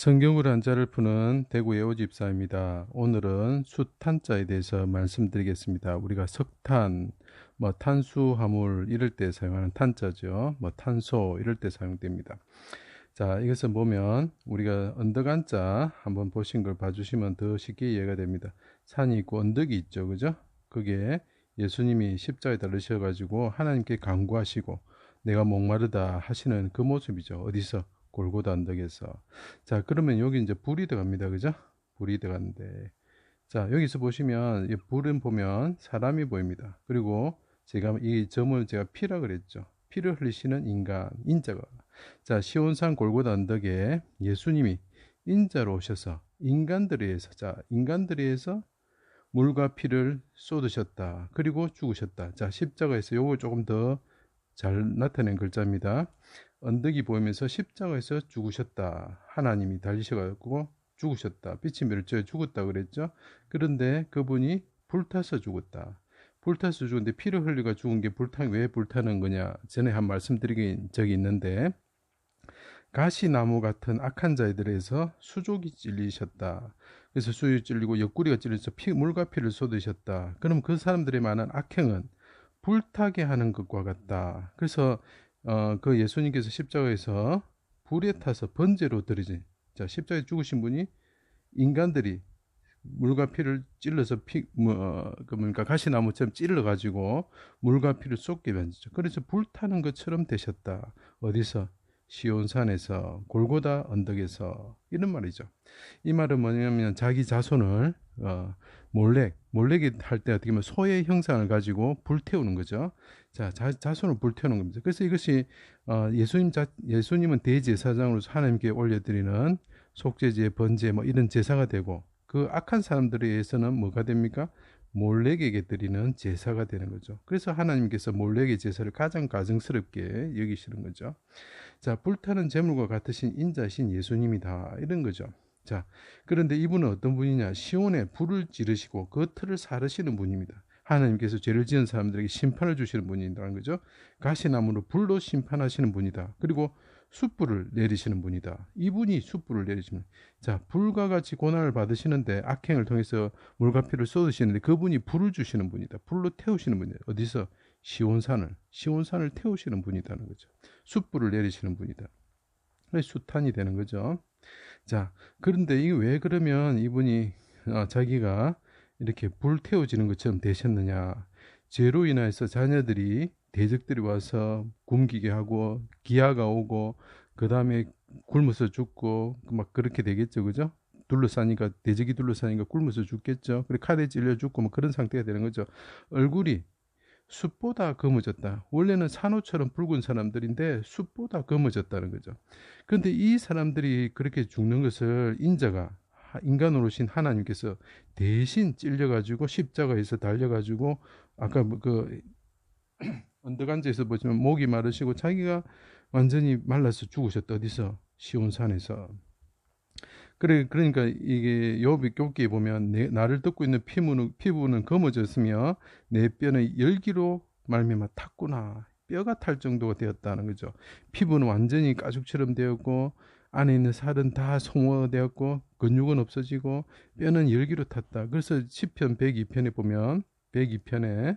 성경으로 한자를 푸는 대구 예오집사입니다. 오늘은 숫탄자에 대해서 말씀드리겠습니다. 우리가 석탄, 뭐 탄수화물 이럴 때 사용하는 탄자죠. 뭐 탄소 이럴 때 사용됩니다. 자, 이것을 보면 우리가 언덕 한자 한번 보신 걸 봐주시면 더 쉽게 이해가 됩니다. 산이 있고 언덕이 있죠, 그죠? 그게 예수님이 십자에 달리셔가지고 하나님께 강구하시고 내가 목마르다 하시는 그 모습이죠. 어디서? 골고다 언덕에서. 자, 그러면 여기 이제 불이 들어갑니다. 그죠? 불이 들어갔는데. 자, 여기서 보시면, 이 불은 보면 사람이 보입니다. 그리고 제가 이 점을 제가 피라 그랬죠. 피를 흘리시는 인간, 인자가. 자, 시온산 골고다 언덕에 예수님이 인자로 오셔서 인간들에 의해서, 자, 인간들에 의해서 물과 피를 쏟으셨다. 그리고 죽으셨다. 자, 십자가에서 요걸 조금 더 잘 나타낸 글자입니다. 언덕이 보이면서 십자가에서 죽으셨다. 하나님이 달리셔가지고 죽으셨다. 빛이 멸져에 죽었다 그랬죠. 그런데 그분이 불타서 죽었다. 불타서 죽은데 피를 흘리가 죽은 게 불타 왜 불타는 거냐 전에 한 말씀드린 적이 있는데 가시나무 같은 악한 자들에서 수족이 찔리셨다. 그래서 수족이 찔리고 옆구리가 찔려서 피, 물과 피를 쏟으셨다. 그럼 그 사람들의 많은 악행은 불타게 하는 것과 같다. 그래서 어, 그 예수님께서 십자가에서 불에 타서 번제로 드리지. 자, 십자가에 죽으신 분이 인간들이 물과 피를 찔러서 피, 뭐, 어, 그 뭔가 가시나무처럼 찔러가지고 물과 피를 쏟게 만지죠. 그래서 불타는 것처럼 되셨다. 어디서? 시온산에서 골고다 언덕에서 이런 말이죠. 이 말은 뭐냐면 자기 자손을 어, 몰렉 몰렉이 할때 어떻게 보면 소의 형상을 가지고 불태우는 거죠. 자 자, 자 손을 불태우는 겁니다. 그래서 이것이 어, 예수님 자, 예수님은 대제사장으로서 하나님께 올려드리는 속죄제 번제 뭐 이런 제사가 되고 그 악한 사람들에 의해서는 뭐가 됩니까? 몰렉에게 드리는 제사가 되는 거죠. 그래서 하나님께서 몰렉의 제사를 가장 가증스럽게 여기시는 거죠. 자, 불타는 재물과 같으신 인자신 예수님이다. 이런 거죠. 자, 그런데 이분은 어떤 분이냐? 시온에 불을 지르시고 그 틀을 사르시는 분입니다. 하나님께서 죄를 지은 사람들에게 심판을 주시는 분이라는 거죠. 가시나무로 불로 심판하시는 분이다. 그리고 숯불을 내리시는 분이다. 이분이 숯불을 내리시는. 자, 불과 같이 고난을 받으시는데 악행을 통해서 물과 피를 쏟으시는데 그분이 불을 주시는 분이다. 불로 태우시는 분이다. 어디서? 시온산을, 시온산을 태우시는 분이다는 거죠. 숯불을 내리시는 분이다. 수탄이 되는 거죠. 자, 그런데 이게 왜 그러면 이분이 어, 자기가 이렇게 불태워지는 것처럼 되셨느냐? 죄로 인해서 자녀들이 대적들이 와서 굶기게 하고 기아가 오고 그 다음에 굶어서 죽고 막 그렇게 되겠죠, 그죠? 둘러싸니까 대적이 둘러싸니까 굶어서 죽겠죠. 그리고 칼에 찔려 죽고 뭐 그런 상태가 되는 거죠. 얼굴이 숲보다 검어졌다. 원래는 산호처럼 붉은 사람들인데 숲보다 검어졌다는 거죠. 그런데 이 사람들이 그렇게 죽는 것을 인자가 인간으로 오신 하나님께서 대신 찔려가지고 십자가에서 달려가지고 아까 뭐그 언덕안에서 보시면 목이 마르시고 자기가 완전히 말라서 죽으셨다. 어디서? 시온산에서. 그래, 그러니까 이게 요비 욥기에 보면 내, 나를 뜯고 있는 피부는, 피부는 검어졌으며 내 뼈는 열기로 말미암아 탔구나. 뼈가 탈 정도가 되었다는 거죠. 피부는 완전히 가죽처럼 되었고 안에 있는 살은 다 송어되었고 근육은 없어지고 뼈는 열기로 탔다. 그래서 10편 102편에 보면 102편에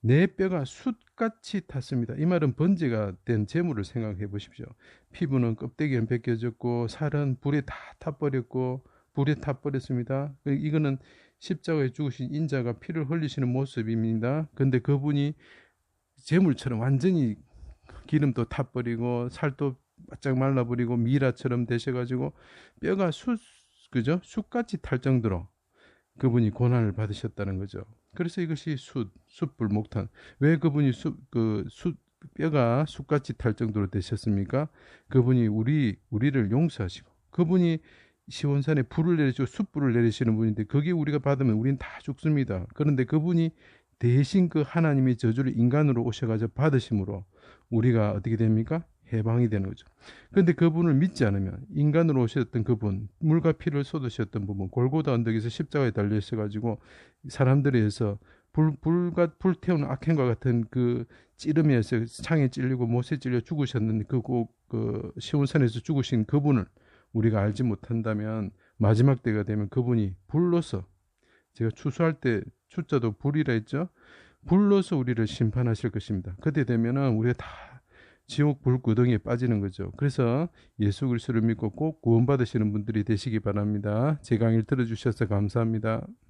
내 뼈가 숯같이 탔습니다. 이 말은 번제가 된 재물을 생각해 보십시오. 피부는 껍데기는 벗겨졌고 살은 불에 다 타버렸고 불에 타버렸습니다. 이거는 십자가에 죽으신 인자가 피를 흘리시는 모습입니다. 근데 그분이 재물처럼 완전히 기름도 타버리고 살도 바짝 말라버리고 미라처럼 되셔가지고 뼈가 숯 그죠 숯같이 탈 정도로 그분이 고난을 받으셨다는 거죠. 그래서 이것이 숯, 숯불 목탄. 왜 그분이 숯, 그, 숯, 뼈가 숯같이 탈 정도로 되셨습니까? 그분이 우리, 우리를 용서하시고, 그분이 시원산에 불을 내리시고 숯불을 내리시는 분인데, 거기에 우리가 받으면 우리는 다 죽습니다. 그런데 그분이 대신 그 하나님의 저주를 인간으로 오셔가지고 받으심으로 우리가 어떻게 됩니까? 해방이 되는 거죠. 그런데 그분을 믿지 않으면 인간으로 오셨던 그분, 물과 피를 쏟으셨던 부분, 골고다 언덕에서 십자가에 달려 있어 가지고 사람들에 의해서 불, 불과 불태우는 악행과 같은 그 찌름에서 창에 찔리고 못에 찔려 죽으셨는데 그, 그, 그 시온산에서 죽으신 그분을 우리가 알지 못한다면 마지막 때가 되면 그분이 불로서 제가 추수할 때 추자도 불이라 했죠. 불로서 우리를 심판하실 것입니다. 그때 되면은 우리가 다 지옥 불구덩이에 빠지는 거죠. 그래서 예수 그리스도를 믿고 꼭 구원받으시는 분들이 되시기 바랍니다. 제 강의를 들어주셔서 감사합니다.